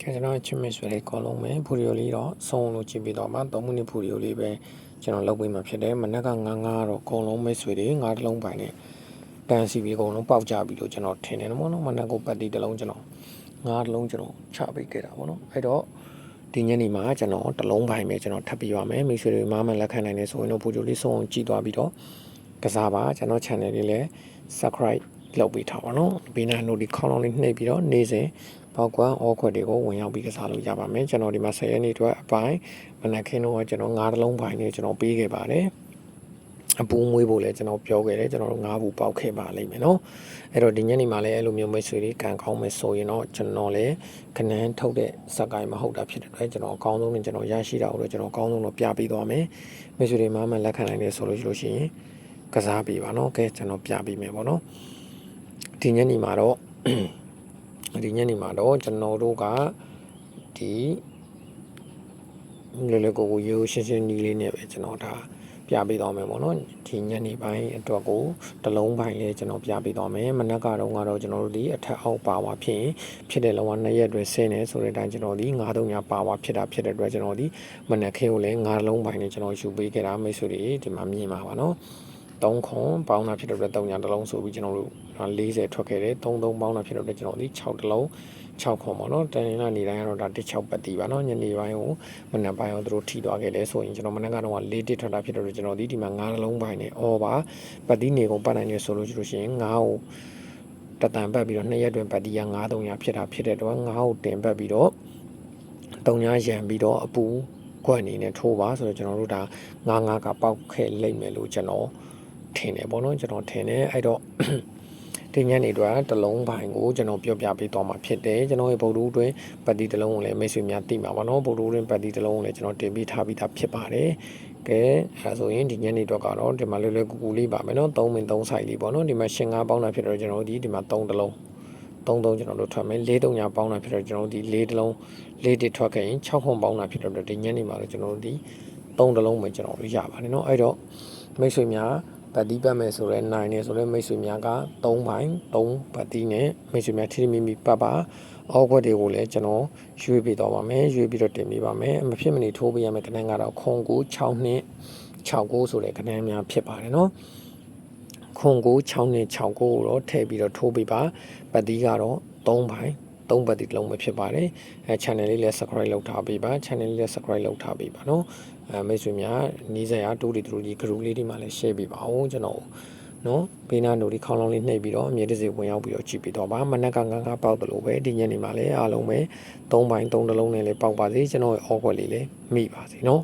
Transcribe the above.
ကဲကျွန်တော်ချစ်မစ်ဆွဲလေးကောလုံးမယ်ဖူရီယိုလေးတော့စုံလို့ကြည့်ပြီးတော့မှ3မိနစ်ဖူရီယိုလေးပဲကျွန်တော်လုပ်ပေးမှာဖြစ်တယ်မနက်ကငါးငါးတော့အကုန်လုံးမိတ်ဆွေတွေငါးတစ်လုံးပိုင်နဲ့တန်စီပြီးအကုန်လုံးပေါက်ကြပြီလို့ကျွန်တော်ထင်တယ်နော်နော်မနက်ကိုပတ်တီတစ်လုံးကျွန်တော်ငါးတစ်လုံးကျွန်တော်ချပေးခဲ့တာပေါ့နော်အဲ့တော့ဒီညနေမှာကျွန်တော်တစ်လုံးပိုင်ပဲကျွန်တော်ထပ်ပြီးပါမယ်မိတ်ဆွေတွေမားမလက်ခံနိုင်နေဆိုရင်တော့ဖူရီယိုလေးစုံအောင်ကြည့်သွားပြီးတော့ကစားပါကျွန်တော် channel လေးလည်း subscribe လုပ်ပေးထားပါနော်ဘေးနား notification ခေါင်းလုံးလေးနှိပ်ပြီးတော့နေ့စဉ် ပေါက်ကွမ်းအောခွက်တွေကိုဝင်ရောက်ပြီးကစားလို့ရပါမယ်ကျွန်တော်ဒီမှာ10ရက်နေ့အတွက်အပိုင်းမနက်ခင်းတော့ကျွန်တော်9တလုံးပိုင်းနဲ့ကျွန်တော်ပေးခဲ့ပါတယ်အပူမွေးဖို့လည်းကျွန်တော်ပြောခဲ့တယ်ကျွန်တော်တို့9ဘူးပေါက်ခဲ့ပါလိမ့်မယ်နော်အဲ့တော့ဒီညနေမှာလည်းအဲ့လိုမျိုးမိတ်ဆွေတွေကန်ကောင်းမယ်ဆိုရင်တော့ကျွန်တော်လည်းခနန်းထုတ်တဲ့စက်ကိုင်းမဟုတ်တာဖြစ်တဲ့အတွက်ကျွန်တော်အကောင်းဆုံးနဲ့ကျွန်တော်ရရှိတာကိုတော့ကျွန်တော်အကောင်းဆုံးတော့ပြပေးသွားမယ်မိတ်ဆွေတွေမှမှလက်ခံနိုင်တယ်ဆိုလို့ရှိလို့ရှိရင်ကစားပေးပါနော်ကဲကျွန်တော်ပြပေးမယ်ပေါ့နော်ဒီညနေမှာတော့ ဒီညနေမှာတော့ကျွန်တော်တို့ကဒီလေလေကိုကိုရိုးရှင်းရှင်းနီးလေးနဲ့ပဲကျွန်တော်ဒါပြပေးသွားမယ်ပေါ့နော်ဒီညနေပိုင်းအတွက်ကိုတစ်လုံးပိုင်းလေးကျွန်တော်ပြပေးသွားမယ်မနက်ကတော့ကတော့ကျွန်တော်တို့ဒီအထက်အောက်ပါဝါဖြစ်ရင်ဖြစ်တဲ့လောကနှစ်ရက်အတွင်းဆင်းနေဆိုတဲ့အတိုင်းကျွန်တော်ဒီ9တုံညာပါဝါဖြစ်တာဖြစ်တဲ့အတွက်ကျွန်တော်ဒီမနက်ခင်းကိုလည်း9လုံးပိုင်းလေးကျွန်တော်ယူပေးခဲ့တာမိတ်ဆွေတွေဒီမှာမြင်ပါပါနော် 3ခွန်ပေါင်းတာဖြစ်တဲ့အတွက်3ညာတစ်လုံးဆိုပြီးကျွန်တော်တို့40ထွက်ခဲ့တယ်3 3ပေါင်းတာဖြစ်တဲ့အတွက်ကျွန်တော်ဒီ6တစ်လုံး6ခွန်ပေါ့နော်တန်ရင်းလာနေတိုင်းကတော့ဒါ16ပတ်တီပါနော်ညနေပိုင်းကိုမနက်ပိုင်းကိုသူတို့ထိသွားခဲ့တယ်ဆိုရင်ကျွန်တော်မနက်ကတော့4တစ်ထွက်တာဖြစ်တဲ့အတွက်ကျွန်တော်ဒီဒီမှာ9တစ်လုံးပိုင်းနဲ့အော်ပါပတ်တီနေကုန်ပတ်နိုင်ရဆိုလို့ရှိလို့ရှိရင်9ကိုတတန်ပတ်ပြီးတော့2ရက်တွင်ပတ်တီက9 3ညာဖြစ်တာဖြစ်တဲ့အတွက်9ကိုတင်ပတ်ပြီးတော့3ညာရံပြီးတော့အပူခွက်အနေနဲ့ထိုးပါဆိုတော့ကျွန်တော်တို့ဒါ9 9ကပေါက်ခဲ့လိမ့်မယ်လို့ကျွန်တော် ထင်တယ်ပေါ့နော်ကျွန်တော်ထင်တယ်အဲ့တော့ဒီညနေတော့တလုံးပိုင်းကိုကျွန်တော်ပြောပြပေးသွားမှာဖြစ်တယ်ကျွန်တော်ရဲ့ဗုဒ္ဓအတွင်းပတ်တီတစ်လုံးကိုလည်းမိတ်ဆွေများသိမှာပါနော်ဗုဒ္ဓအတွင်းပတ်တီတစ်လုံးကိုလည်းကျွန်တော်တင်ပြထားပြီးသားဖြစ်ပါတယ်ကဲအဲဆိုရင်ဒီညနေတော့ကတော့ဒီမှာလွယ်လွယ်ကူကူလေးပါမယ်နော်3မင်3ဆိုင်လေးပေါ့နော်ဒီမှာရှင်5ပေါင်းတာဖြစ်တော့ကျွန်တော်ဒီဒီမှာ3တလုံး3 3ကျွန်တော်တို့ထွက်မယ်4 3ညာပေါင်းတာဖြစ်တော့ကျွန်တော်ဒီ4တလုံး4တစ်ထွက်ခဲ့ရင်6ခွန်ပေါင်းတာဖြစ်တော့ဒီညနေမှာတော့ကျွန်တော်တို့ဒီ3တလုံးပဲကျွန်တော်တို့ရပါတယ်နော်အဲ့တော့မိတ်ဆွေများ ပတ်တီးပတ်မယ်ဆိုတော့9နဲ့ဆိုတော့မိတ်ဆွေများက3ပိုင်း3ပတ်တီးနဲ့မိတ်ဆွေများထိထိမိမိပတ်ပါအောက်ဘက်တွေကိုလည်းကျွန်တော်ရွေးပေးတော့ပါမယ်ရွေးပြီးတော့တင်ပေးပါမယ်မဖြစ်မနေထိုးပေးရမယ့်ကဏ္ဍကတော့ခွန်ကို6နှစ်6ကိုဆိုတဲ့ကဏ္ဍများဖြစ်ပါတယ်နော်ခွန်ကို6နှစ်6ကိုကိုတော့ထည့်ပြီးတော့ထိုးပေးပါပတ်တီးကတော့3ပိုင်း 3ပတ်တီးလုံးပဲဖြစ်ပါတယ်အဲ channel လေးလည်း subscribe လုပ်ထားပေးပါ channel လေးလည်း subscribe လုပ်ထားပေးပါနော်အဲမိတ်ဆွေများနီးစပ်ရာတူတီတူဒီ group လေးဒီမှာလည်း share ပေးပါဦးကျွန်တော်နော်ဘေးနားတို့ဒီခေါင်းလုံးလေးနှိပ်ပြီးတော့အမြဲတစေဝင်ရောက်ပြီးတော့ကြည့်ပြီးတော့ပါမနက်ကငန်းကားပေါက်တယ်လို့ပဲဒီညနေမှာလည်းအားလုံးပဲ3ပိုင်း3တလုံးနဲ့လည်းပေါက်ပါစေကျွန်တော်ရဲ့ offer လေးလည်းမိပါစေနော်